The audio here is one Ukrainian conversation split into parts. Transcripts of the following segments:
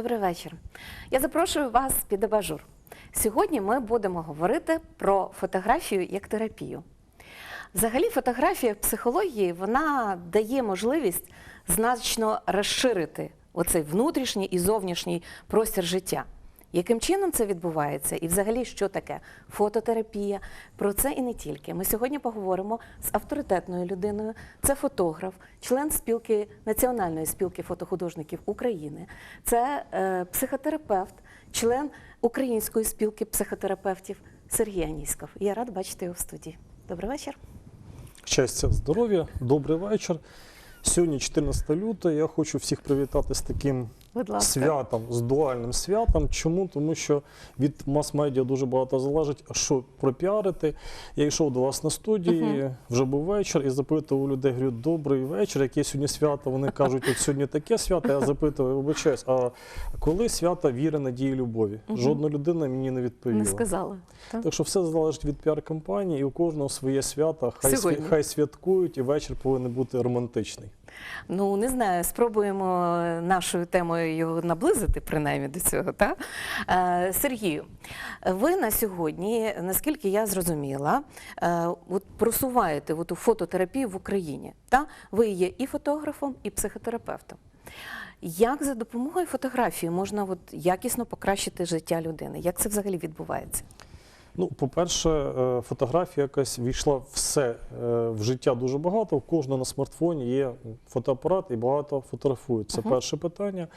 Добрий вечір. Я запрошую вас під абажур. Сьогодні ми будемо говорити про фотографію як терапію. Взагалі, фотографія в психології вона дає можливість значно розширити оцей внутрішній і зовнішній простір життя. Яким чином це відбувається? І взагалі, що таке фототерапія? Про це і не тільки. Ми сьогодні поговоримо з авторитетною людиною. Це фотограф, член спілки Національної спілки фотохудожників України. Це е, психотерапевт, член Української спілки психотерапевтів Сергій Аніськов. Я рада бачити його в студії. Добрий вечір. Щастя, здоров'я, добрий вечір. Сьогодні 14 лютого. Я хочу всіх привітати з таким Будь ласка. святом, з дуальним святом. Чому? Тому що від мас-медіа дуже багато залежить, а що пропіарити. Я йшов до вас на студії, вже був вечір, і запитував у людей, говорю, добрий вечір, яке сьогодні свято. Вони кажуть, от сьогодні таке свято. Я запитував, вибачаюсь, а коли свято віри, надії, любові? Жодна людина мені не відповіла. Не сказала. Так? Так що все залежить від піар-кампанії, і у кожного своє свято. Хай, свя- хай святкують, і вечір повинен бути романтичний. Ну не знаю, спробуємо нашою темою наблизити, принаймні до цього. Та? Е, Сергію, ви на сьогодні, наскільки я зрозуміла, е, от просуваєте от, фототерапію в Україні. Та? Ви є і фотографом, і психотерапевтом. Як за допомогою фотографії можна от, якісно покращити життя людини? Як це взагалі відбувається? Ну, по-перше, е, фотографія якась війшла все е, в життя дуже багато. У кожного на смартфоні є фотоапарат і багато фотографують. Це перше питання.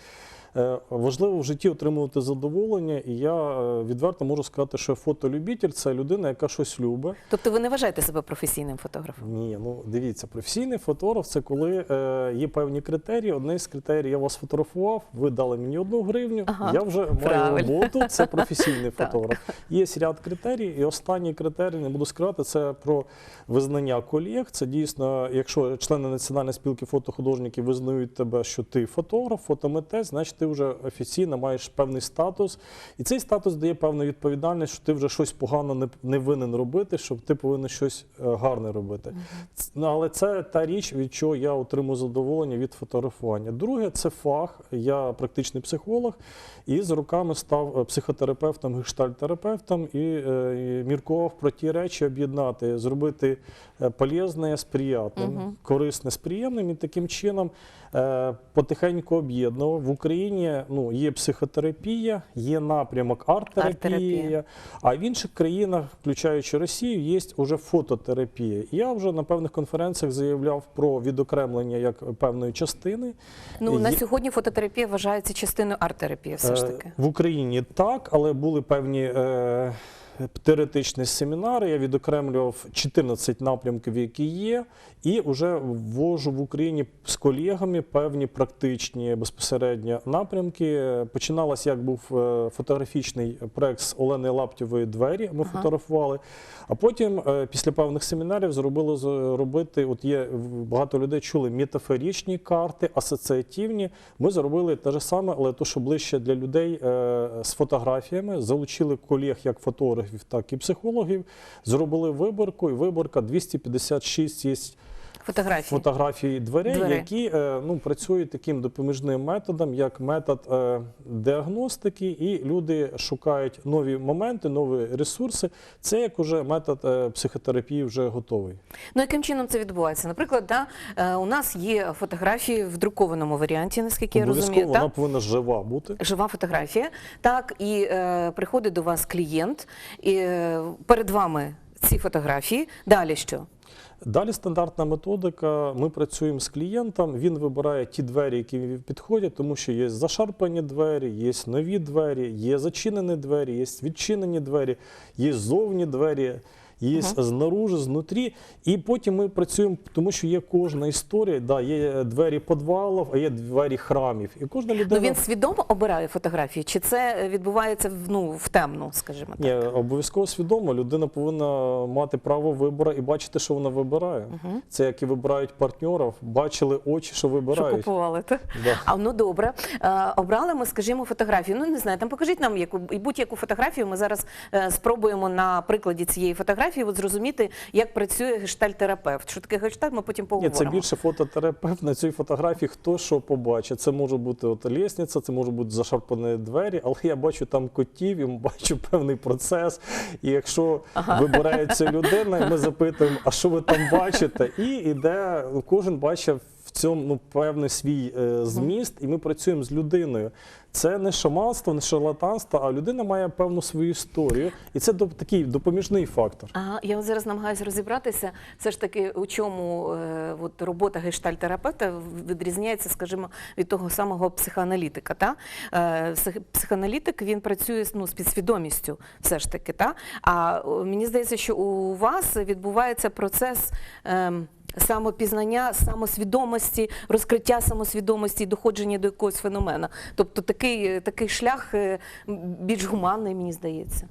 Е, Важливо в житті отримувати задоволення, і я е, відверто можу сказати, що фотолюбитель це людина, яка щось любить. Тобто ви не вважаєте себе професійним фотографом? Ні, ну дивіться, професійний фотограф це коли е, є певні критерії. Одне з критерій я вас фотографував, ви дали мені одну гривню, Ага, я вже маю роботу. Це професійний фотограф. Є ряд критерій, і останній критерій, не буду скривати, це про визнання колег. Це дійсно, якщо члени національної спілки фотохудожників визнають тебе, що ти фотограф, фотомитець, значить ти вже офіційно маєш певний статус. І цей статус дає певну відповідальність, що ти вже щось погано не, не винен робити, що ти повинен щось е, гарне робити. Ц- Ну, але це та річ, від чого я отримую задоволення від фотографування. Друге, це фах. Я практичний психолог і з роками став е, психотерапевтом, гештальтерапевтом і, е, і міркував про ті речі об'єднати, зробити полезне з приємним, Мгм. корисне з приємним і таким чином потихеньку об'єднував. В Україні ну, є психотерапія, є напрямок арт-терапія, Арт-терапія. а в інших країнах, включаючи Росію, є вже фототерапія. Я вже на певних конференціях заявляв про відокремлення як певної частини. Ну на сьогодні фототерапія вважається частиною арт-терапії, все ж Е, таки. В Україні так, але були певні е, теоретичні семінари. Я відокремлював 14 напрямків, які є, і вже ввожу в Україні з колегами певні практичні безпосередньо напрямки. Починалось, як був е, фотографічний проект з Олени Лаптєвої двері. Ми Ага. фотографували. А потім, е, після певних семінарів, зробили з- робити. От є багато людей чули метафорічні карти, асоціативні. Ми зробили те ж саме, але то, що ближче для людей е, з фотографіями. Залучили колег як фотографів, так і психологів. Зробили виборку, і виборка 256 є Фотографії. фотографії дверей, Дверей. які е, ну, працюють таким допоміжним методом, як метод е, діагностики, і люди шукають нові моменти, нові ресурси. Це як уже метод е, психотерапії вже готовий. Ну яким чином це відбувається? Наприклад, да, у нас є фотографії в друкованому варіанті, наскільки я розумію. вона Так? повинна жива бути. Жива фотографія. Так, і е, приходить до вас клієнт, і е, перед вами ці фотографії. Далі що? Далі стандартна методика. Ми працюємо з клієнтом. Він вибирає ті двері, які підходять, тому що є зашарпані двері, є нові двері, є зачинені двері, є відчинені двері, є зовні двері. Є знаружи, знутрі, і потім ми працюємо, тому що є кожна історія. Да, є двері підвалів, а є двері храмів. І кожна Ну він свідомо обирає фотографії, чи це відбувається в, ну, в темну, скажімо так? Ні, обов'язково свідомо. Людина повинна мати право вибору і бачити, що вона вибирає. Це як і вибирають партнерів, бачили очі, що Що вибирають. купували, так? Да. А ну добре. Е, обрали ми, скажімо, фотографію. Ну не знаю, там покажіть нам яку будь-яку фотографію. Ми зараз е, спробуємо на прикладі цієї фотографії фотографії, от зрозуміти, як працює гештальтерапевт. Що таке гештальт, ми потім Ні, це більше фототерапевт на цій фотографії, хто що побачить. Це може бути от лісниця, це може бути зашарпані двері, але я бачу там котів і бачу певний процес. І якщо вибирається людина, ми запитуємо, а що ви там бачите? І іде, кожен бачив в цьому ну, певний свій е, зміст, і ми працюємо з людиною. Це не шаманство, не шарлатанство, а людина має певну свою історію. І це такий допоміжний фактор. Ага, я зараз намагаюся розібратися, все ж таки, у чому е, от, робота гештальтерапевта відрізняється, скажімо, від того самого психоаналітика. Та? Е, психоаналітик він працює ну, з підсвідомістю, все ж таки. Та? А мені здається, що у вас відбувається процес. ем, Самопізнання, самосвідомості, розкриття самосвідомості доходження до якогось феномена. Тобто такий, такий шлях е, більш гуманний, мені здається.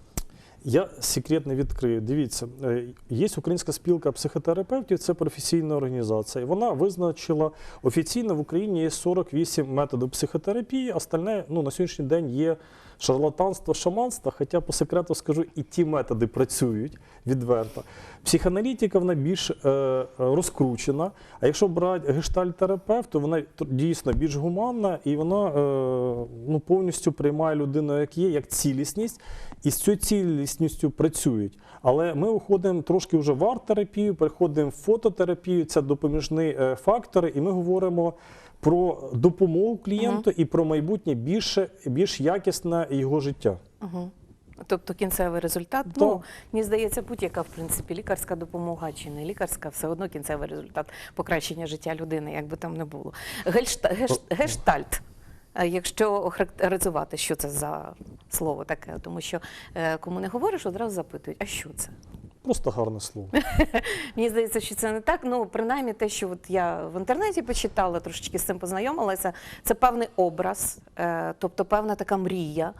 Я секрет не відкрию. Дивіться, е, є Українська спілка психотерапевтів, це професійна організація. Вона визначила офіційно в Україні є 48 методів психотерапії. Остальне ну, на сьогоднішній день є шарлатанство, шаманство. Хоча по секрету скажу, і ті методи працюють відверто. Психоаналітика вона більш е, розкручена. А якщо брати гештальтерапевт, то вона дійсно більш гуманна і вона е, ну, повністю приймає людину як є, як цілісність, і з цією цілісністю працюють. Але ми уходимо трошки вже в арт-терапію, переходимо в фототерапію, це допоміжні е, фактори, і ми говоримо про допомогу клієнту і про майбутнє більше, більш якісне його життя. Угу. Тобто кінцевий результат, Так. ну мені здається, будь-яка в принципі лікарська допомога чи не лікарська, все одно кінцевий результат покращення життя людини, як би там не було. Гельшта, геш, гештальт. е, Якщо охарактеризувати, що це за слово таке, тому що е, кому не говориш, одразу запитують, а що це? Просто гарне слово. Мені здається, що це не так. Ну, принаймні, те, що от я в інтернеті почитала, трошечки з цим познайомилася, це певний образ, е, тобто певна така мрія,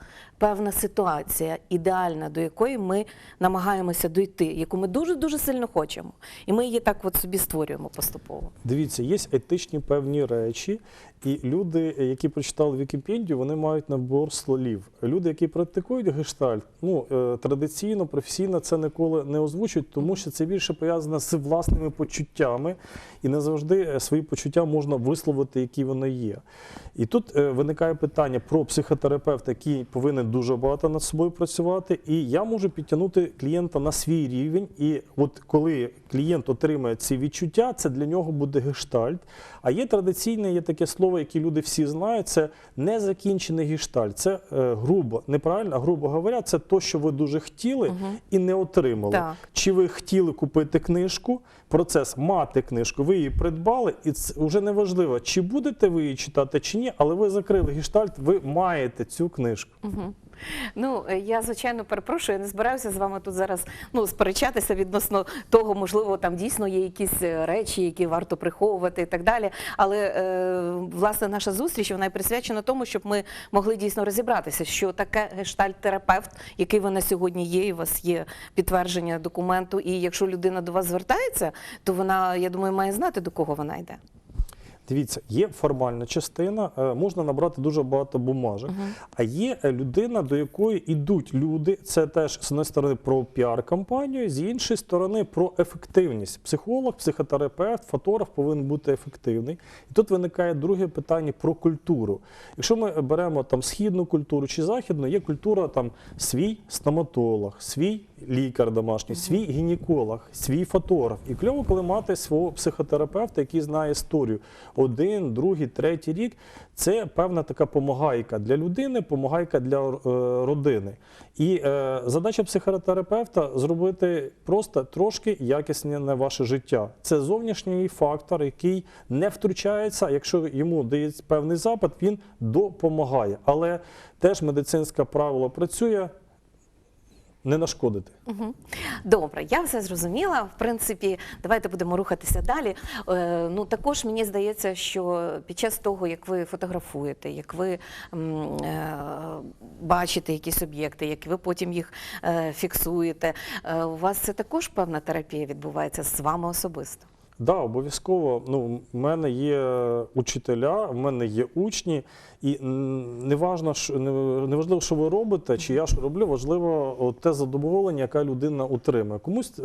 певна ситуація, ідеальна, до якої ми намагаємося дойти, яку ми дуже-дуже сильно хочемо. І ми її так от собі створюємо поступово. Дивіться, є етичні певні речі, і люди, які прочитали Вікіпедію, вони мають набор слів. Люди, які практикують гештальт, ну е, традиційно, професійно це ніколи не озвучують, тому що це більше пов'язано з власними почуттями, і не завжди е, свої почуття можна висловити, які вони є. І тут е, виникає питання про психотерапевта, який повинен дуже багато над собою працювати. І я можу підтягнути клієнта на свій рівень. І от коли клієнт отримає ці відчуття, це для нього буде гештальт. А є традиційне, є таке слово, яке люди всі знають, це незакінчений гештальт. Це е, грубо, неправильно, а грубо говоря, це то, що ви дуже хотіли і не отримали. Так. Чи ви хотіли купити книжку, процес мати книжку, ви її придбали, і це вже не важливо, чи будете ви її читати, чи ні, але ви закрили гештальт, ви маєте цю книжку. Угу. Ну, е, я звичайно перепрошую, я не збираюся з вами тут зараз ну, сперечатися відносно того, можливо, там дійсно є якісь е, речі, які варто приховувати і так далі. Але е, власне наша зустріч вона і присвячена тому, щоб ми могли дійсно розібратися, що таке гештальт-терапевт, який ви на сьогодні є, і у вас є підтвердження документу. І якщо людина до вас звертається, то вона, я думаю, має знати, до кого вона йде. Дивіться, є формальна частина, е, можна набрати дуже багато бумажок. А є е, людина, до якої йдуть люди. Це теж з однієї сторони про піар-кампанію, з іншої сторони про ефективність. Психолог, психотерапевт, фотограф повинен бути ефективний. І тут виникає друге питання про культуру. Якщо ми беремо там східну культуру чи західну, є культура там свій стоматолог, свій лікар домашній, свій гінеколог, свій фотограф. І кльово, коли мати свого психотерапевта, який знає історію. Один, другий, третій рік це певна така помагайка для людини, помагайка для е, родини. І е, задача психотерапевта зробити просто трошки якісне ваше життя. Це зовнішній фактор, який не втручається. Якщо йому дається певний запит, він допомагає. Але теж медицинське правило працює не нашкодити. Угу. Добре, я все зрозуміла. В принципі, давайте будемо рухатися далі. Е, ну також мені здається, що під час того, як ви фотографуєте, як ви е, бачите якісь об'єкти, як ви потім їх е, фіксуєте, е, у вас це також певна терапія відбувається з вами особисто. Да, обов'язково. Ну, в мене є учителя, в мене є учні, і м, не важно, що не, важливо, що ви робите, чи я що роблю, важливо те задоволення, яке людина отримує. Комусь е,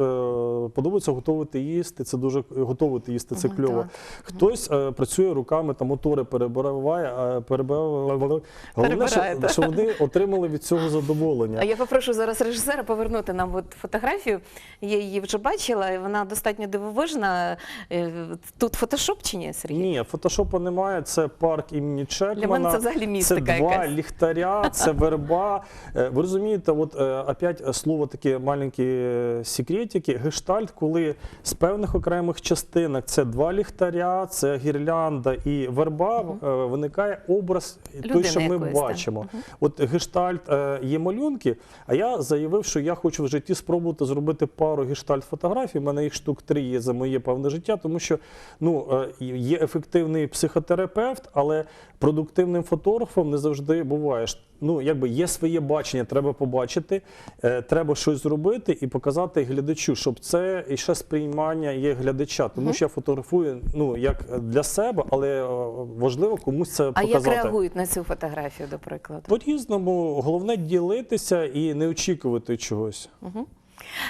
подобається готувати їсти. Це дуже готувати їсти. Це кльово. Хтось е, працює руками та мотори перебирає, е, перебирає. Головне, що, що вони отримали від цього задоволення. А я попрошу зараз режисера повернути нам от фотографію. Я її вже бачила, і вона достатньо дивовижна. Е, Тут фотошоп чи ні, Сергій? Ні, фотошопу немає. Це парк імені Чекмана. Для мене це взагалі Це два якась. ліхтаря, це верба. Е, Ви розумієте, от е, опять слово таке маленькі секретики. Гештальт, коли з певних окремих частинок це два ліхтаря, це гірлянда і верба, е, виникає образ той, що ми якоїсь, бачимо. От гештальт є малюнки, а я заявив, що я хочу в житті спробувати зробити пару гештальт фотографій. У мене їх штук три є за моє певне життя, тому що ну, е, є ефективний психотерапевт, але продуктивним фотографом не завжди буваєш. Ну, якби є своє бачення, треба побачити, е, треба щось зробити і показати глядачу, щоб це і ще сприймання є глядача. Тому що я фотографую ну, як для себе, але е, важливо комусь це А як реагують на цю фотографію, до прикладу? По-різному, головне ділитися і не очікувати чогось. Мгм.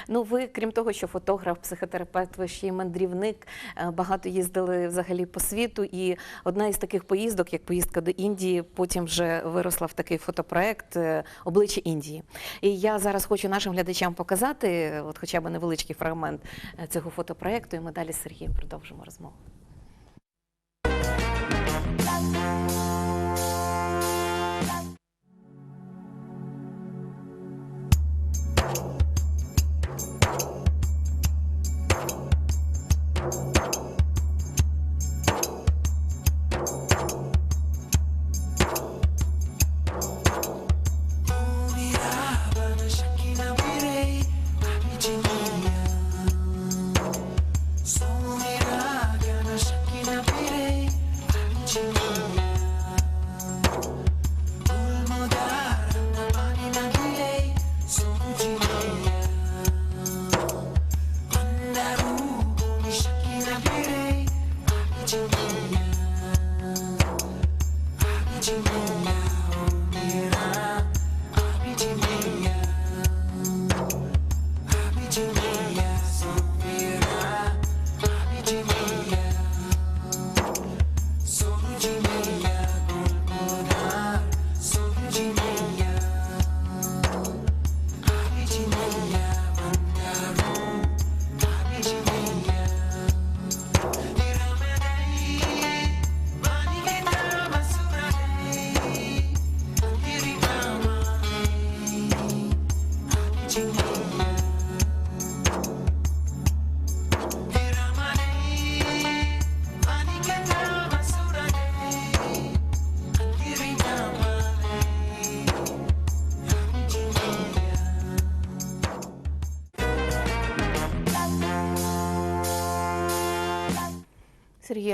Ну, ви, крім того, що фотограф, психотерапевт, ви ще й мандрівник, е, багато їздили взагалі по світу. І одна із таких поїздок, як поїздка до Індії, потім вже виросла в такий фотопроект е, Обличчя Індії. І я зараз хочу нашим глядачам показати, е, от хоча б невеличкий фрагмент цього фотопроекту, і ми далі з Сергієм продовжимо розмову. Сергій,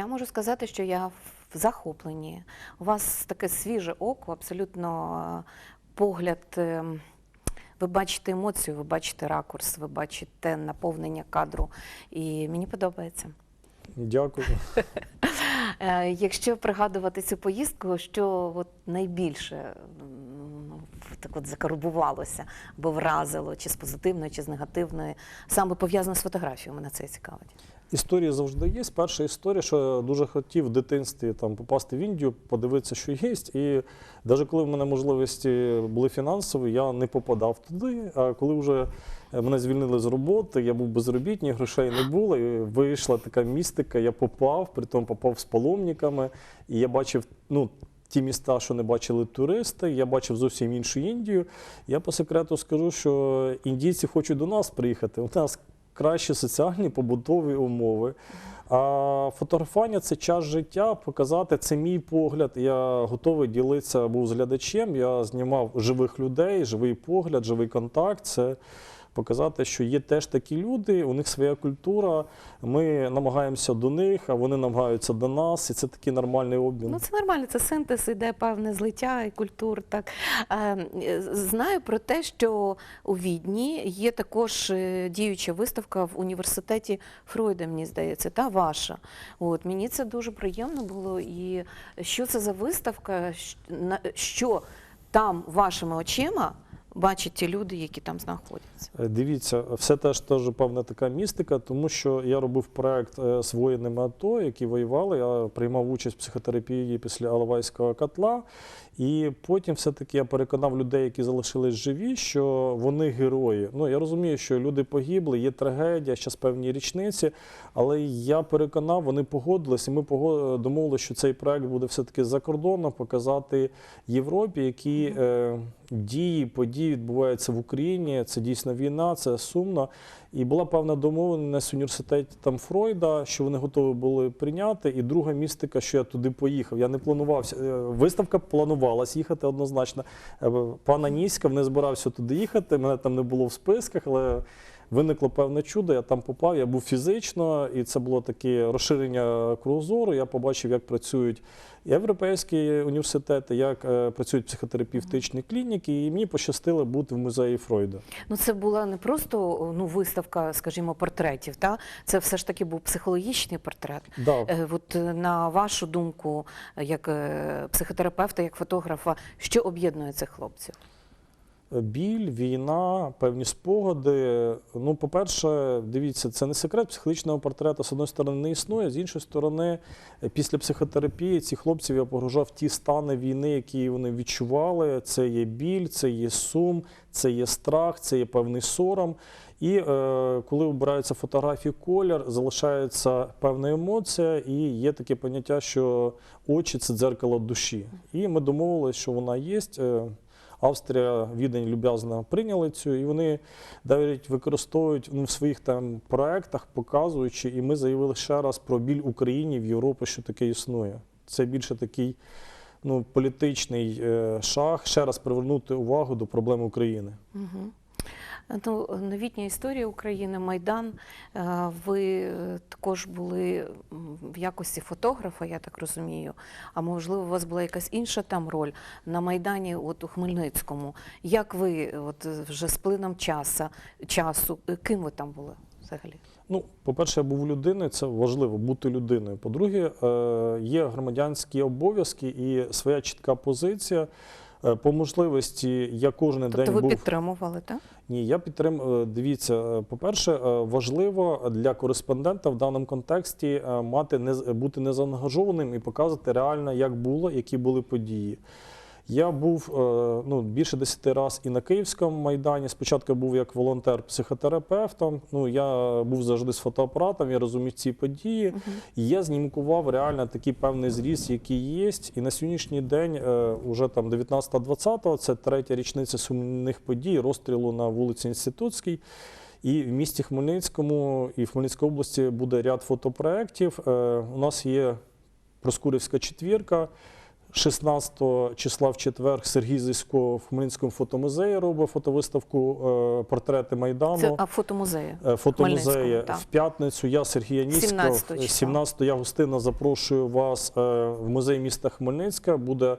я можу сказати, що я в захопленні. У вас таке свіже око, абсолютно е, погляд. е, Ви бачите емоцію, ви бачите ракурс, ви бачите наповнення кадру. І мені подобається. Дякую. Е, Якщо пригадувати цю поїздку, що от найбільше так от закарбувалося, або вразило, чи з позитивної, чи з негативної, саме пов'язано з фотографією, мене це цікавить. Історії завжди є. Перша історія, що я дуже хотів в дитинстві там попасти в Індію, подивитися, що є. І навіть коли в мене можливості були фінансові, я не попадав туди. А коли вже мене звільнили з роботи, я був безробітний, грошей не було. І вийшла така містика, я попав, притом попав з паломниками, і я бачив, ну. Ті міста, що не бачили туристи, я бачив зовсім іншу Індію. Я по секрету скажу, що індійці хочуть до нас приїхати. У нас кращі соціальні побутові умови. А фотографування це час життя, показати це мій погляд. Я готовий ділитися був з глядачем. Я знімав живих людей, живий погляд, живий контакт. Це показати, що є теж такі люди, у них своя культура. Ми намагаємося до них, а вони намагаються до нас, і це такий нормальний обмін. Ну, це нормально, це синтез, іде певне злиття і культур. Так. Знаю про те, що у Відні є також е, діюча виставка в університеті Фройда, мені здається, та ваша. От, мені це дуже приємно було. І що це за виставка, що там вашими очима бачать ті люди, які там знаходяться? Е, Дивіться, все теж теж певна така містика, тому що я робив проект е, з воїнами АТО, які воювали. Я приймав участь в психотерапії після Алавайського котла. І потім все-таки я переконав людей, які залишились живі, що вони герої. Ну я розумію, що люди погибли, є трагедія, зараз певні річниці. Але я переконав, вони погодились, і ми домовилися, що цей проект буде все-таки за кордоном показати Європі, які е, дії, події відбуваються в Україні. Це дійсно війна, це сумно. І була певна домовленість університеті там Фройда, що вони готові були прийняти. І друга містика, що я туди поїхав. Я не планувався. е, Виставка планувалась їхати однозначно. Пана Ніська не збирався туди їхати. Мене там не було в списках, але виникло певне чудо. Я там попав. Я був фізично, і це було таке розширення кругозору. Я побачив, як працюють європейські університети, як е, працюють психотерапевтичні клініки. І мені пощастило бути в музеї Фройда. Ну, це була не просто ну, виставка, скажімо, портретів. Та? Це все ж таки був психологічний портрет. Да. Е, От е, на вашу думку, як психотерапевта, як фотографа, що об'єднує цих хлопців? Біль, війна, певні спогади. Ну, по-перше, дивіться, це не секрет психологічного портрета, з одної сторони, не існує, з іншої сторони, після психотерапії ці хлопців я погружав ті стани війни, які вони відчували. Це є біль, це є сум, це є страх, це є певний сором. І е, коли обираються фотографії колір, залишається певна емоція, і є таке поняття, що очі це дзеркало душі. І ми домовилися, що вона є. Австрія, Відень люб'язно прийняли цю, і вони навіть використовують ну, в своїх там проектах, показуючи, і ми заявили ще раз про біль Україні в Європі, що таке існує. Це більше такий ну, політичний е, шаг, ще раз привернути увагу до проблем України. Угу. Ну, новітня історія України, Майдан. Е, Ви е, також були в якості фотографа, я так розумію. А можливо, у вас була якась інша там роль на Майдані, от у Хмельницькому. Як ви от вже з плином часу, часу, е, ким ви там були взагалі? Ну, по-перше, я був людиною, це важливо бути людиною. По-друге, є громадянські обов'язки і своя чітка позиція. Е, По можливості я кожен Тобто день ви був підтримували, так? Ні, я підтримую. Дивіться, е, по-перше, е, важливо для кореспондента в даному контексті е, мати не бути незаангажованим і показувати реально, як було, які були події. Я був е, ну, більше 10 разів і на Київському майдані. Спочатку я був як волонтер-психотерапевтом. Ну, я був завжди з фотоапаратом, я розумів ці події. І я знімкував реально такий певний зріст, який є. І на сьогоднішній день, е, уже там 19-20, це третя річниця сумних подій, розстрілу на вулиці Інститутській. І в місті Хмельницькому і в Хмельницькій області буде ряд фотопроєктів. Е, У нас є Проскурівська четвірка. 16 числа в четвер Сергій Зисько в Хмельницькому фотомузеї робить фотовиставку е, портрети Майдану. Це а фотомузеї. Е, фотомузеї в п'ятницю. Я Сергій Анісько. 17 числа. 17 я гостинно запрошую вас е, в музей міста Хмельницька. Буде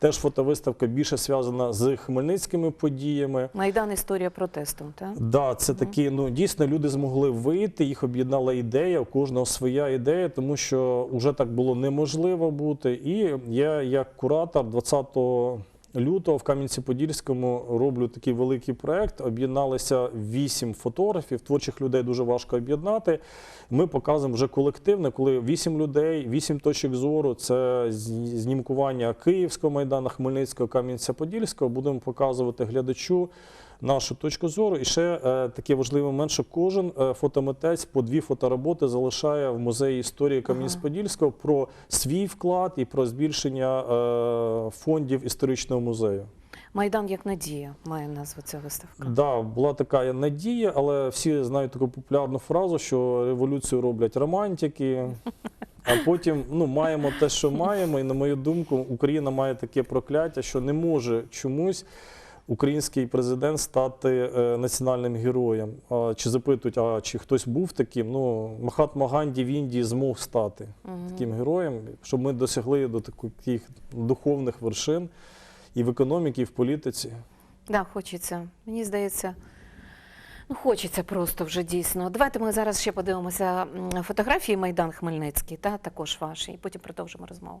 теж фотовиставка більше зв'язана з хмельницькими подіями. Майдан історія протесту, так? Да, це такі, ну дійсно люди змогли вийти, їх об'єднала ідея, у кожного своя ідея, тому що вже так було неможливо бути. І я, як куратор 20 лютого в Кам'янці-Подільському роблю такий великий проект. Об'єдналися вісім фотографів, творчих людей дуже важко об'єднати. Ми показуємо вже колективне, коли вісім людей, вісім точок зору. Це знімкування Київського майдану, Хмельницького, Кам'янця-Подільського. Будемо показувати глядачу нашу точку зору. І ще е, такий важливий момент, що кожен е, фотомитець по дві фотороботи залишає в музеї історії Кам'янець-Подільського про свій вклад і про збільшення е, фондів історичного музею. Майдан як надія має назву ця виставка. Да, була така надія, але всі знають таку популярну фразу, що революцію роблять романтики. А потім ну, маємо те, що маємо, і на мою думку, Україна має таке прокляття, що не може чомусь український президент стати е, національним героєм. Чи запитують, а чи хтось був таким? Ну, Махатма Ганді в Індії змог стати таким героєм, щоб ми досягли до таких духовних вершин і в економіці, і в політиці. Да, хочеться. Мені здається, ну хочеться просто вже дійсно. Давайте ми зараз ще подивимося фотографії Майдан Хмельницький, та також ваші, і потім продовжимо розмову.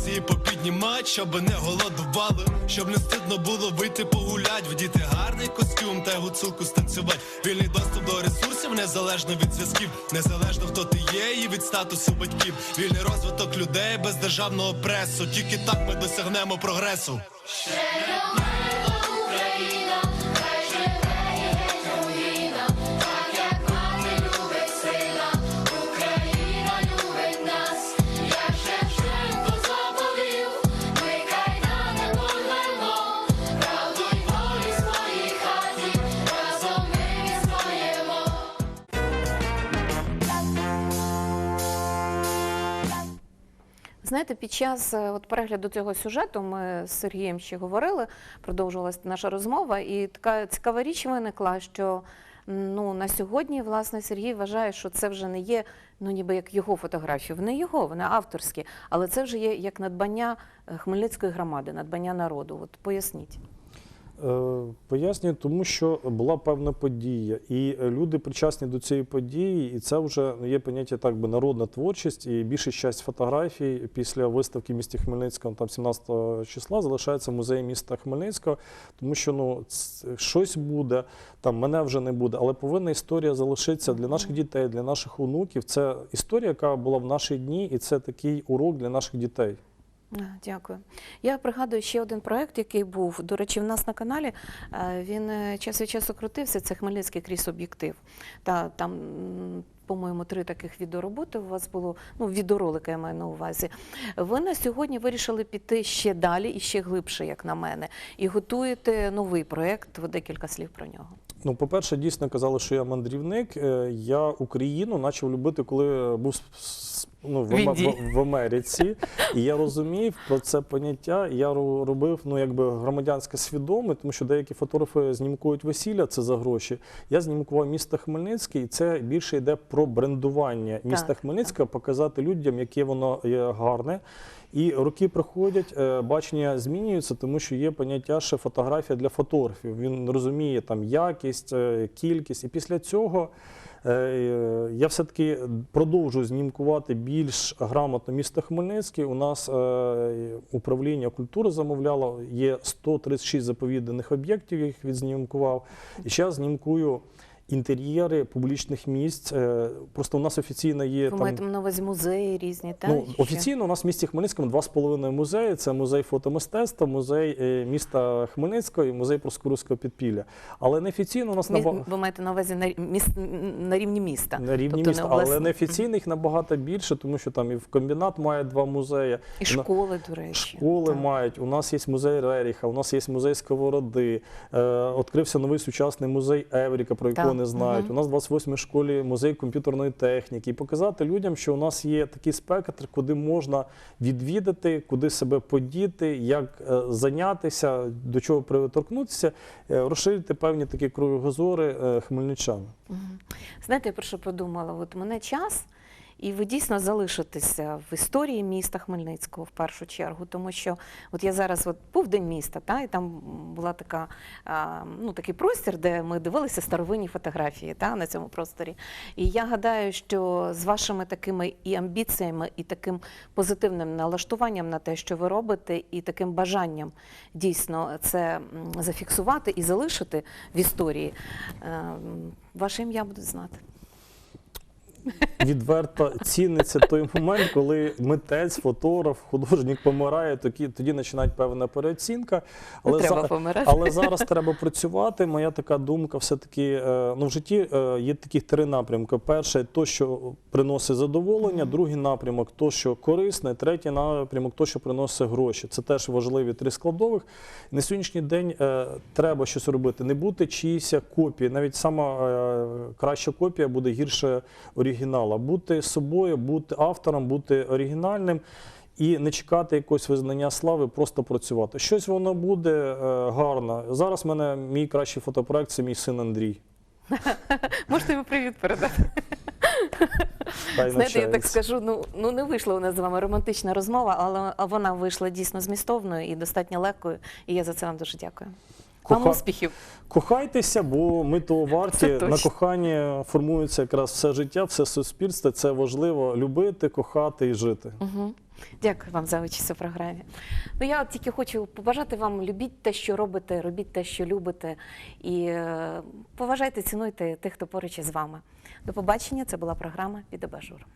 Пенсії попіднімать, щоб не голодували, щоб не стидно було вийти погулять, вдіти гарний костюм та гуцулку станцювати. Вільний доступ до ресурсів незалежно від зв'язків, незалежно хто ти є і від статусу батьків. Вільний розвиток людей без державного пресу. Тільки так ми досягнемо прогресу. Знаєте, під час е, от перегляду цього сюжету ми з Сергієм ще говорили, продовжувалася наша розмова, і така цікава річ виникла, що ну, на сьогодні, власне, Сергій вважає, що це вже не є ну, ніби як його фотографії. Вони його, вони авторські, але це вже є як надбання е, Хмельницької громади, надбання народу. От поясніть. Е, Пояснюю, тому що була певна подія, і люди причасні до цієї події, і це вже є поняття так би народна творчість, і більша часть фотографій після виставки в місті Хмельницькому, там 17 числа, залишається в музеї міста Хмельницького, тому що ну щось буде, там мене вже не буде, але повинна історія залишитися для наших дітей, для наших онуків. Це історія, яка була в наші дні, і це такий урок для наших дітей. Дякую. Я пригадую ще один проект, який був, до речі, в нас на каналі. Е, Він е, час від часу крутився. Це Хмельницький крізь об'єктив. Та там, по-моєму, три таких відеороботи у вас було. Ну, відеоролики я маю на увазі. Ви на сьогодні вирішили піти ще далі і ще глибше, як на мене, і готуєте новий проект. Декілька слів про нього. Ну, по-перше, дійсно казали, що я мандрівник. Е, Я Україну почав любити, коли був ну, в, В Америці. І я розумів про це поняття. Я ро- робив ну, якби громадянське свідоме, тому що деякі фотографи знімкують весілля, це за гроші. Я знімкував місто Хмельницький, і це більше йде про брендування міста Хмельницького, показати людям, яке воно є гарне. І роки проходять, е, бачення змінюється, тому що є поняття ще фотографія для фотографів. Він розуміє там якість, е, кількість. І після цього е, я все-таки продовжую знімкувати більш грамотно місто Хмельницький. У нас управління культури замовляло, є 136 заповіданих об'єктів, я їх відзнімкував. І зараз знімкую. Інтер'єри публічних місць. Е, Просто у нас офіційно є Ви там маєте на увазі музеї різні, так? Ну, офіційно у нас в місті Хмельницькому два з половиною музеї. Це музей фотомистецтва, музей е, міста Хмельницького і музей Проскурівського підпілля. Але неофіційно у нас Мі- наба- Ви маєте на увазі на, міс... на рівні міста. на рівні тобто міста, не але обласні. неофіційних набагато більше, тому що там і в комбінат має два музеї. І школи, до речі. Школи так. мають. У нас є музей Реріха, у нас є музей Сковороди. Е, відкрився новий сучасний музей Евріка, про якого не знають. мгм. У нас в 28-й школі музей комп'ютерної техніки. І показати людям, що у нас є такий спектр, куди можна відвідати, куди себе подіти, як е, зайнятися, до чого приторкнутися, е, розширити певні такі кругозори е, хмельничан. Мгм. Знаєте, я про що подумала? От мене час, і ви дійсно залишитеся в історії міста Хмельницького в першу чергу, тому що от я зараз от був день міста, та і там була така ну такий простір, де ми дивилися старовинні фотографії та на цьому просторі. І я гадаю, що з вашими такими і амбіціями, і таким позитивним налаштуванням на те, що ви робите, і таким бажанням дійсно це зафіксувати і залишити в історії, е, ваше ім'я будуть знати. Відверто ціниться той момент, коли митець, фотограф, художник помирає, тоді, тоді починає певна переоцінка. Не треба за- помирати. але зараз треба працювати. Моя така думка, все-таки е, ну, в житті е, є таких три напрямки. Перше, то, що приносить задоволення, другий напрямок то, що корисне, третій напрямок то, що приносить гроші. Це теж важливі три складових. На сьогоднішній день е, треба щось робити, не бути чиїсь копії. Навіть сама е, краща копія буде гірше оригінала. Бути собою, бути автором, бути оригінальним. І не чекати якогось визнання слави, просто працювати. Щось воно буде е, гарно. Зараз в мене мій кращий фотопроект це мій син Андрій. Можете йому привіт передати. Знаєте, я так скажу, ну, ну не вийшла у нас з вами романтична розмова, але вона вийшла дійсно змістовною і достатньо легкою. І я за це вам дуже дякую. Вам успіхів. Кохайтеся, бо ми того варті на коханні формується якраз все життя, все суспільство. Це важливо любити, кохати і жити. Угу. Дякую вам за участь у програмі. Ну я тільки хочу побажати вам: любіть те, що робите, робіть те, що любите, і е, поважайте, цінуйте тих, хто поруч із вами. До побачення. Це була програма «Під обажур».